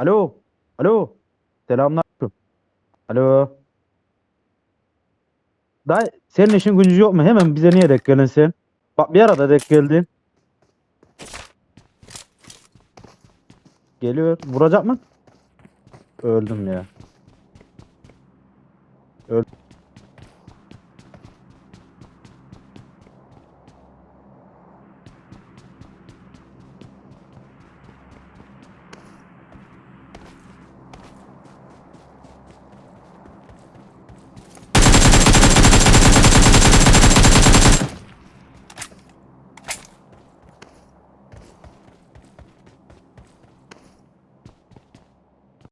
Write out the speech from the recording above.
Alo. Alo. Selamünaleyküm. Alo. Dayı senin işin gücü yok mu? Hemen bize niye denk geldin sen? Bak bir arada denk geldin. Geliyor. Vuracak mı? Öldüm ya. Öldüm.